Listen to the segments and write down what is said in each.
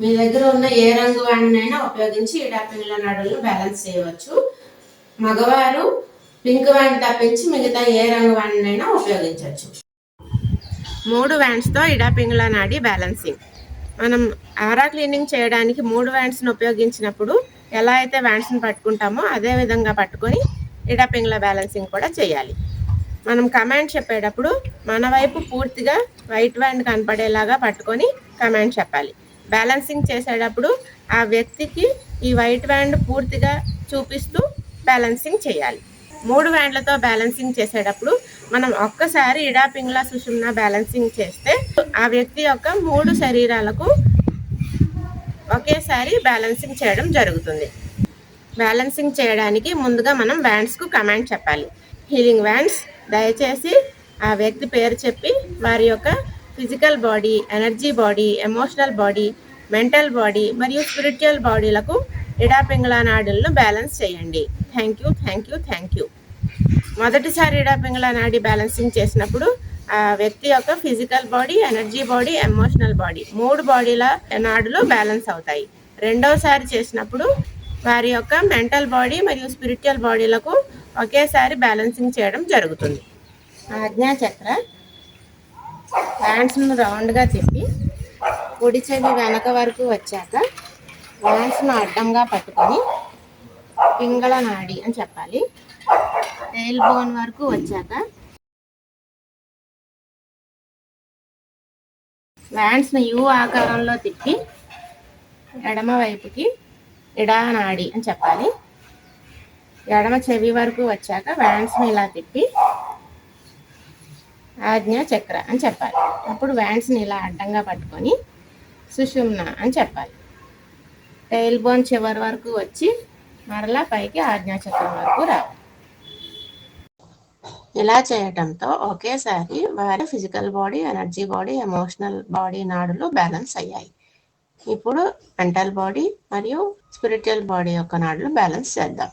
మీ దగ్గర ఉన్న ఏ రంగు వాడినైనా ఉపయోగించి ఇడాపింగ్ల నడులను బ్యాలెన్స్ చేయవచ్చు. మగవారు పింక్ వ్యాండ్ తప్పించి మిగతా ఏ రంగు వాడినైనా ఉపయోగించవచ్చు. మూడు వ్యాండ్స్తో ఇడాపింగ్ల నాడి బ్యాలెన్సింగ్. మనం ఆరా క్లీనింగ్ చేయడానికి మూడు వ్యాండ్స్ని ఉపయోగించినప్పుడు ఎలా అయితే వ్యాండ్స్ని పట్టుకుంటామో అదే విధంగా పట్టుకొని ఇడాపింగ్ల బ్యాలెన్సింగ్ కూడా చేయాలి. మనం కమాండ్ చెప్పేటప్పుడు మన వైపు పూర్తిగా వైట్ వ్యాండ్ కనపడేలాగా పట్టుకొని కమాండ్ చెప్పాలి. బ్యాలెన్సింగ్ చేసేటప్పుడు ఆ వ్యక్తికి ఈ వైట్ వ్యాండ్ పూర్తిగా చూపిస్తూ బ్యాలెన్సింగ్ చేయాలి. మూడు వ్యాండ్లతో బ్యాలెన్సింగ్ చేసేటప్పుడు మనం ఒక్కసారి ఇడాపింగ్లా సుషుమ్న బ్యాలెన్సింగ్ చేస్తే ఆ వ్యక్తి యొక్క మూడు శరీరాలకు ఒకేసారి బ్యాలెన్సింగ్ చేయడం జరుగుతుంది. బ్యాలెన్సింగ్ చేయడానికి ముందుగా మనం వ్యాండ్స్కు కమాండ్ చెప్పాలి. హీలింగ్ వ్యాండ్స్ దయచేసి ఆ వ్యక్తి పేరు చెప్పి వారి యొక్క physical body energy body emotional body mental body మరియు స్పిరిచువల్ బాడీలకు ఇడాపింగ్లా నాడులను బ్యాలెన్స్ చేయండి. Thank you thank you thank you. మొదటిసారి ఇడాపింగ్లా నాడి బ్యాలెన్సింగ్ చేసినప్పుడు ఆ వ్యక్తి యొక్క physical body energy body emotional body మూడు బాడీల నాడులు బ్యాలెన్స్ అవుతాయి. రెండోసారి చేసినప్పుడు వారి యొక్క మెంటల్ బాడీ మరియు స్పిరిచువల్ బాడీలకు ఒకేసారి బ్యాలెన్సింగ్ చేయడం జరుగుతుంది. ఆజ్ఞాచక్ర హ్యాండ్స్ను రౌండ్గా తిప్పి కుడి చెవి వెనక వరకు వచ్చాక హ్యాండ్స్ను అడ్డంగా పట్టుకొని పింగళ నాడి అని చెప్పాలి. టైల్ బోన్ వరకు వచ్చాక వ్యాండ్స్ని యూ ఆకారంలో తిప్పి ఎడమ వైపుకి ఇడా నాడి అని చెప్పాలి. ఎడమ చెవి వరకు వచ్చాక వ్యాండ్స్ని ఇలా తిప్పి ఆజ్ఞ చక్ర అని చెప్పాలి. అప్పుడు వ్యాండ్స్ని ఇలా అడ్డంగా పట్టుకొని సుషుమ్న అని చెప్పాలి. టైల్ బోన్ చివరి వరకు వచ్చి మరలా పైకి ఆజ్ఞా చక్రం వరకు రావాలి. ఇలా చేయటంతో ఒకేసారి వారి physical body energy body emotional body నాడులు బ్యాలెన్స్ అయ్యాయి. ఇప్పుడు మెంటల్ బాడీ మరియు స్పిరిచువల్ బాడీ యొక్క నాడులు బ్యాలెన్స్ చేద్దాం.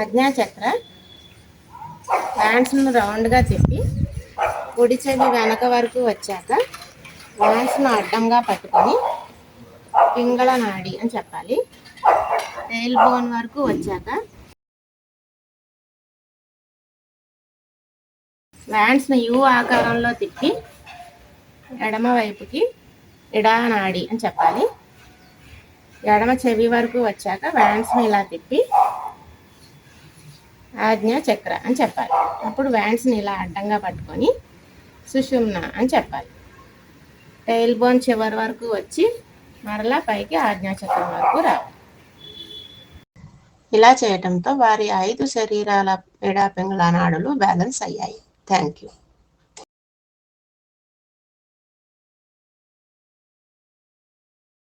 ఆజ్ఞాచక్ర హ్యాండ్స్ను రౌండ్గా తిప్పి కుడి చెవి వెనక వరకు వచ్చాక వాన్స్ను అడ్డంగా పట్టుకొని పింగళ నాడి అని చెప్పాలి. టైల్ బోన్ వరకు వచ్చాక వ్యాండ్స్ని యూ ఆకారంలో తిప్పి ఎడమ వైపుకి ఇడా నాడి అని చెప్పాలి. ఎడమ చెవి వరకు వచ్చాక వ్యాండ్స్ని ఇలా తిప్పి ఆజ్ఞ చక్ర అని చెప్పాలి. అప్పుడు వ్యాండ్స్ని ఇలా అడ్డంగా పట్టుకొని సుషుమ్న అని చెప్పాలి. టైల్ బోన్ చివరి వరకు వచ్చి మరలా పైకి ఆజ్ఞాచక్రం వరకు రావాలి. ఇలా చేయటంతో వారి ఐదు శరీరాల పీడాపింగుల నాడులు బ్యాలెన్స్ అయ్యాయి. Thank you